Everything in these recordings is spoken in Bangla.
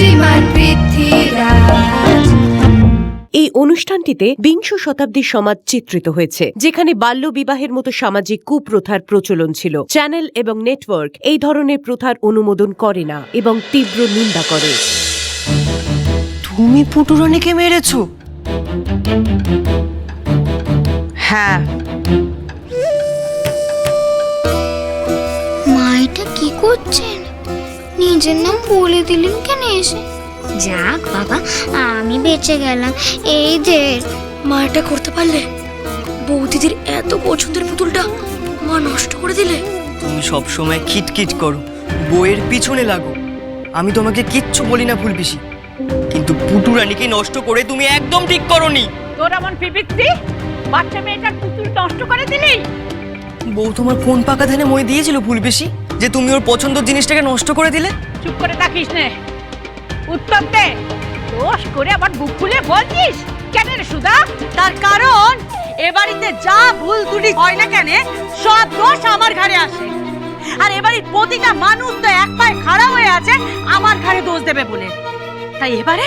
শ্রীমান পৃথ্বীরাজ। এই অনুষ্ঠানটিতে বিংশ শতাব্দীর সমাজ চিত্রিত হয়েছে যেখানে বাল্য বিবাহের মতো সামাজিক কুপ্রথার প্রচলন ছিল। চ্যানেল এবং নেটওয়ার্ক এই ধরনের প্রথার অনুমোদন করে না এবং তীব্র নিন্দা করে। তুমি পুটুরানিকে মেরেছ? হ্যাঁ। মা এটা কি করছেন নিজের নাম বলে দিলেন কেন এসে? যাক বাবা আমি বেঁচে গেলাম। এই যে। মা এটা করতে পারলে? বৌদিদির এত পছন্দের পুতুলটা মা নষ্ট করে দিলে? তুমি সব সময় খিটখিট করো বইয়ের পিছনে লাগো। আমি তোমাকে কিচ্ছু বলি না ফুল পিসি কিন্তু পুটুরানিকে নষ্ট করে তুমি একদম ঠিক করনি। তোর এমন পিপিত্রি বাচ্চা মেয়েটার পুতুল নষ্ট করে দিলি? বউ তোমার কোন পাকা ধানে মই দিয়েছিল ফুল পিসি যে তুমি ওর পছন্দের জিনিসটাকে নষ্ট করে দিলে? চুপ করে থাকিস নে। উত্তর দে। দোষ করে আবার বুক খুলে বলছিস? কেন রে সুধা? তার কারণ, এ বাড়িতে যা ভুল ত্রুটি হয় না কেন, সব দোষ আমার ঘাড়ে আসে। আর এবারে প্রতিটা মানুষ তো এক পায়ে খাড়া হয়ে আছে, আমার ঘাড়ে দোষ দেবে বলে। তাই এবারে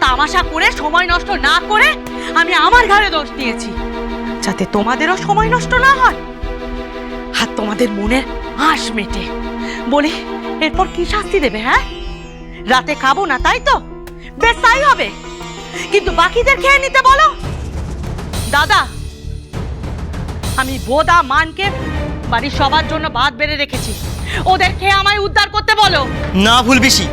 তামাশা করে, সময় নষ্ট না করে, আমি আমার ঘাড়ে দোষ দিয়েছি। যাতে তোমাদেরও সময় নষ্ট না হয়। আর তোমাদের মনের আশ মেটে। বলি এরপর কি শাস্তি দেবে হ্যাঁ? রাতে খাব না তাই তো? বেশ তাই হবে। কিন্তু বাকিদের খেয়ে নিতে বলো। দাদা আমি বোদা মানকে বাড়ির সবার জন্য ভাত বেড়ে রেখেছি। ওদের খেয়ে আমায় উদ্ধার করতে বলো। না ফুল পিসি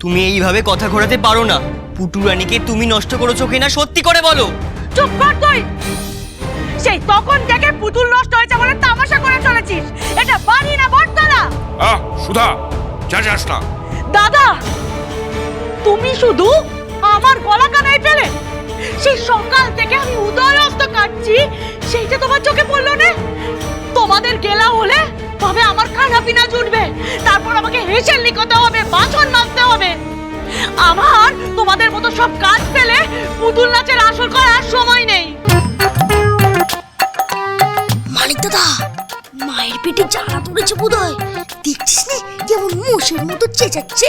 তুমি এইভাবে কথা ঘোরাতে পারো না। পুটুরানিকে তুমি নষ্ট করেছ কিনা সত্যি করে বলো। চুপ কর তুই! সেই তখন থেকে পুতুল নষ্ট হয়েছে বলে তামাশা করে চলেছিস। সুধা যা যাস না। দাদা তুমি শুধু আমার গলা কানায় পেলে সেই সকাল থেকে আমি উদয় অস্ত কাটছি সেইটা তোমার চোখে পড়ল না? তোমাদের গেলা হলে তবে আমার খানা পিনা জুটবে তারপর আমাকে হেসেল লিখতে হবে বাসন মাজতে হবে। আমার তোমাদের মতো সব কাজ ফেলে পুতুল নাচের আসর করার সময় নেই। মানিক দাদা মায়ের পেটে জ্বালা পড়েছে বোধহয়। দেখছিস না কেমন মোষের মতো চেঁচাচ্ছে।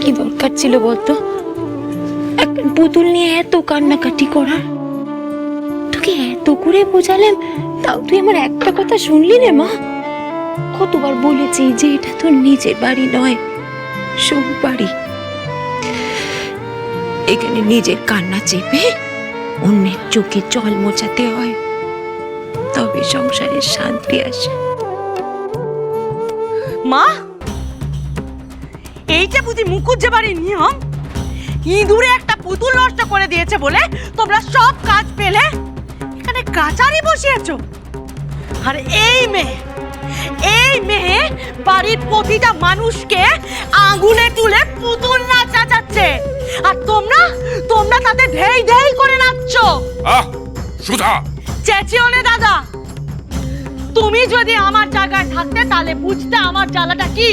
কি দরকার ছিল বলতো? একটা পুতুল নিয়ে এত কান্নাকাটি করার? তোকে এত করে বোঝালাম, তাও তুই আমার একটা কথা শুনলি রে মা? কতবার বলেছি যে এটা তোর নিজের বাড়ি নয়, সব বাড়ি। এখানে নিজের কান্না চেপে অন্যের চোখে জল মোচাতে হয়। তবে সংসারের শান্তি আসে। মা! এইটা বুঝি মুকুজ্জে বাড়ির নিয়ম? ইঁদুরে একটা পুতুল নষ্ট করে দিয়েছে বলে তোমরা সব কাজ পেলে? এখানে কাচারি বসিয়েছো? আর এই মেয়ে এই মেয়ে বাড়ির প্রতিটা মানুষকে আগুনে তুলে তাতে ঢেই ঢেই করে নাচছো। আহ সুধা। চেঁচিও না দাদা। তুমি যদি আমার জায়গায় থাকতে তাহলে বুঝতে আমার জ্বালাটা কি?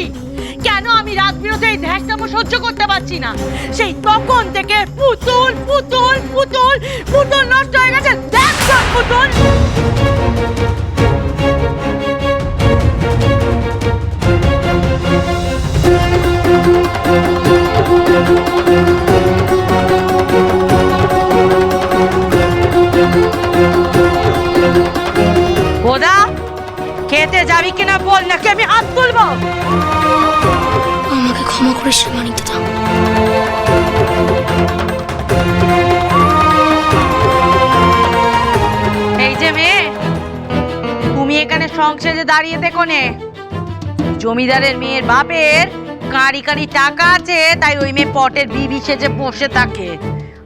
কেন আমি রাত বিরতে এই ধ্যাসটামো সহ্য করতে পারছি না? সেই তখন থেকে পুতুল পুতুল পুতুল পুতুল নষ্ট হয়ে গেছে। দেখ পুতুল। খেতে যাবি কিনা বল নাকি আমি হাত তুলবো আমাকে ক্ষমা করিস মানিক দাদা এই যে মেয়ে তুমি এখানে সংসারে দাঁড়িয়ে দেখো নে। জমিদারের মেয়ের বাপের কারি কারি টাকা আছে তাই ওই মেয়ে পটের বিবি সেজে বসে থাকে।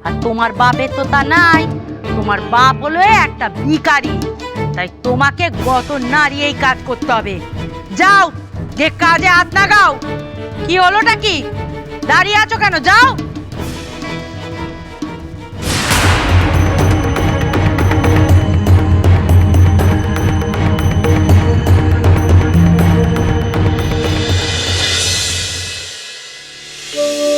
আর তোমার বাপের তো তা নাই তোমার বাপ হলো একটা ভিখারি। তাই তোমাকে গত নাড়িয়েই কাজ করতে হবে। যাও, যে কাজে হাত লাগাও কি হলোটা কি? দাঁড়িয়ে আছো কেন? যাও। Thank you.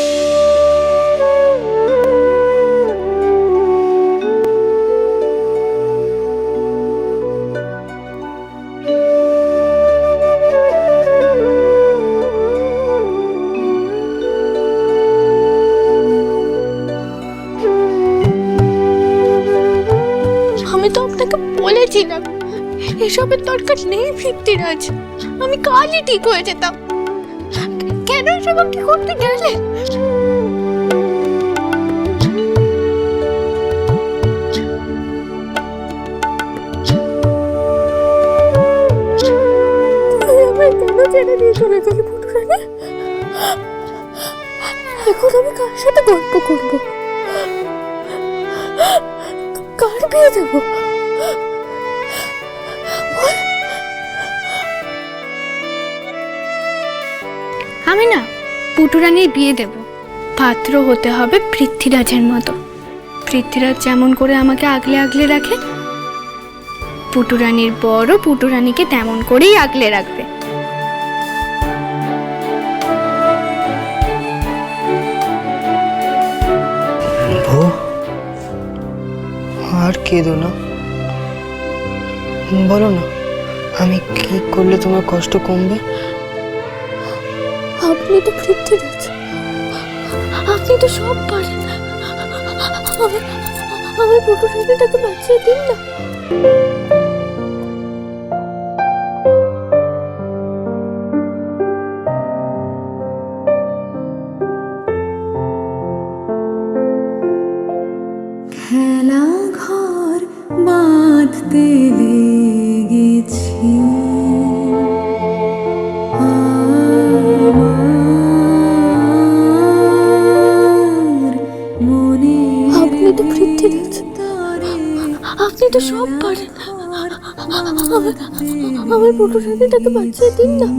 এসবের দরকার নেই পৃথ্বীরাজ। আমি কালই ঠিক হয়ে যেতাম। কেন এসব আপনি করতে গেলেন এখন আমি কার সাথে গল্প করব? কার বিয়ে যাব আমি না পুটুরানির বিয়ে দেব। পাত্র হতে হবে পৃথ্বীরাজের মতো। পৃথ্বীরাজ যেমন করে আমাকে আগলে আগলে রাখে, পুটুরানির বড় পুটুরানিকে তেমন করেই আগলে রাখবে। আর কেঁদো না। বলো না, আমি কি করলে তোমার কষ্ট কমবে? আপনি তো পৃথ্বীরাজ আপনি তো সব পারেন। আমার আমার পুটুরানিটাকে বাঁচিয়ে দিন না। খেলা ঘর বাঁধতে আমার পুটুরানিটাকে বাঁচিয়ে দিন না।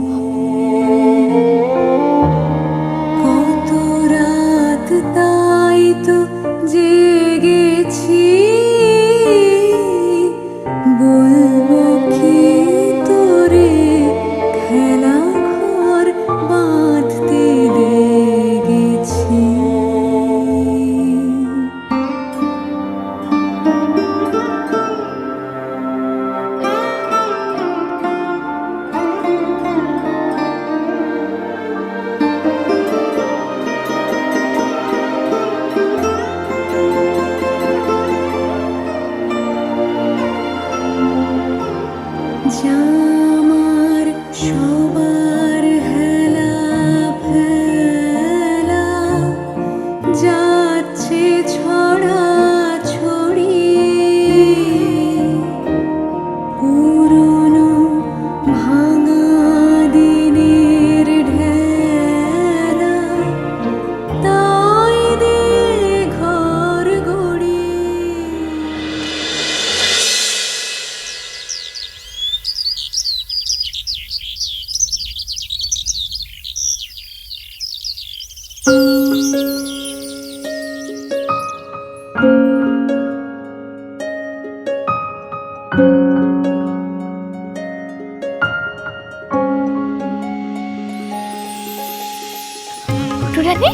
পুটুরানি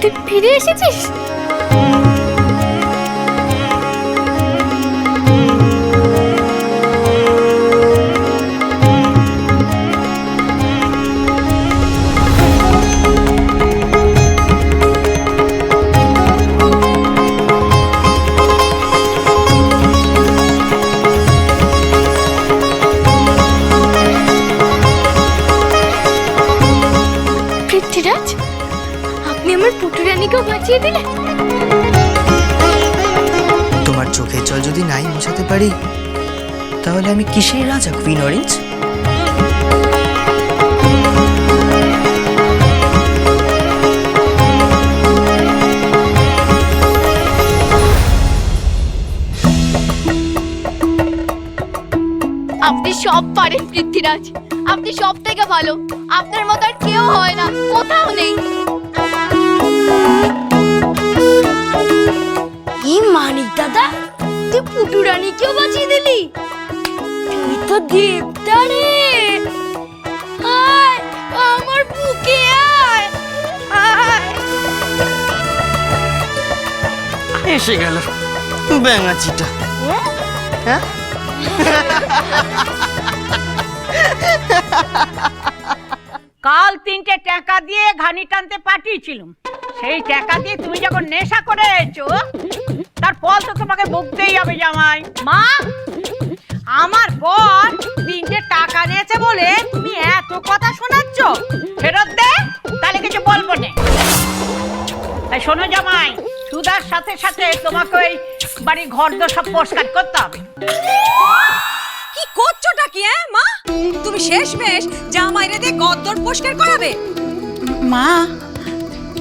তুই ফিরে এসেছিস? বাঁচিয়ে দিলেন তোমার চোখের জল যদি নাই মোছাতে পারি তাহলে আমি কিসের রাজা কুইন অরেঞ্জ আপনি সব পারেন পৃথ্বীরাজ। আপনি সব থেকে ভালো। আপনার মতো আর কেউ হয় না কোথাও নেই। এই মানিক দাদা তুই পুটুরানিকেও বাঁচিয়ে দিলি? তুই তো দেবতা রে। আয় আমার বুকে আয় আয়। এসে গেল ব্যাঙাচিটা কাল তিনটে টাকা দিয়ে ঘানি টানতে পাঠিয়েছিলাম। সেই টাকা দিয়ে তুমি যখন নেশা করে এসো তার ফল তো তোমাকে ভুগতেই হবে জামাই। মা আমার বর তিনটে টাকা নিয়েছে বলে তুমি এত কথা শোনাচ্ছ ফেরত দে তাহলে কিছু বলব না। শোনো জামাই সুদার সাথে সাথে তোমাকে ওই বাড়ির ঘর দোর সব পরিষ্কার করতে হবে। কি করছোটা কি হ্যাঁ মা? তুমি শেষমেশ জামাইরে দিয়ে গদ্দর পরিষ্কার করাবে? মা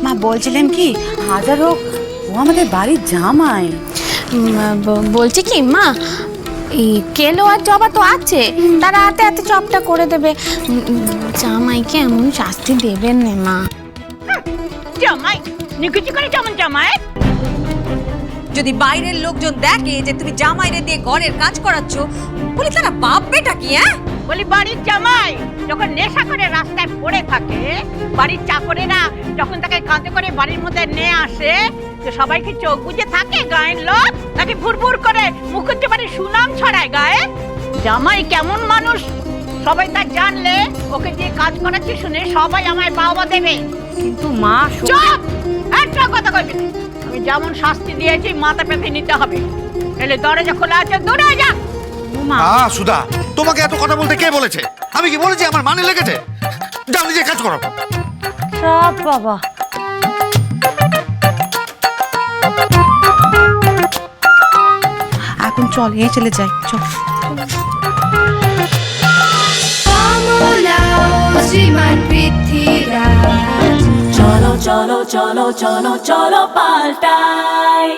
মা বলছিলেন কি হাজার হোক ও আমাদের বাড়ির জামাই। বলছি কি মা এই কেলো আর জবা তো আছে তারা হাতে হাতে চপটা করে দেবে। জামাইকে এমন শাস্তি দেবেন না মা। জামাই নিকুচি করে যেমন জামাই। যদি বাইরের লোকজন দেখে যে তুমি জামাইরে দিয়ে ঘরের কাজ করাচ্ছ বলি তারা ভাববেটা কি হ্যাঁ? বলি বাড়ির জামাই যখন নেশা করে রাস্তায় পড়ে থাকে বাড়ির চাকরেরা যখন তাকে কাঁধে করে বাড়ির মধ্যে নিয়ে আসে তো সবাই কি চোখ বুজে থাকে গায়ের লোক? নাকি ফুরফুর করে মুখুজ্জে বাড়ির সুনাম ছড়ায় গায়ে? জামাই কেমন মানুষ? সবাই তা জানলে ওকে দিয়ে কাজ করাচ্ছি শুনে সবাই আমায় বাবা দেবে। কিন্তু মা চুপ! একটা কথা কইবি না। আমি যেমন শাস্তি দিয়েছি মাথা পেতে নিতে হবে। এলে দরজা খোলা আছে দূরে যা। আ সুধা। তোমাকে এত কথা বলতে কে বলেছে? আমি কি বলেছি? আমার মানে লেগেছে? যাও নিজে কাজ করো। সব বাবা। এখন চল এই চলে যাই চল। চলো চলো চলো চলো চলো পাল্টাই।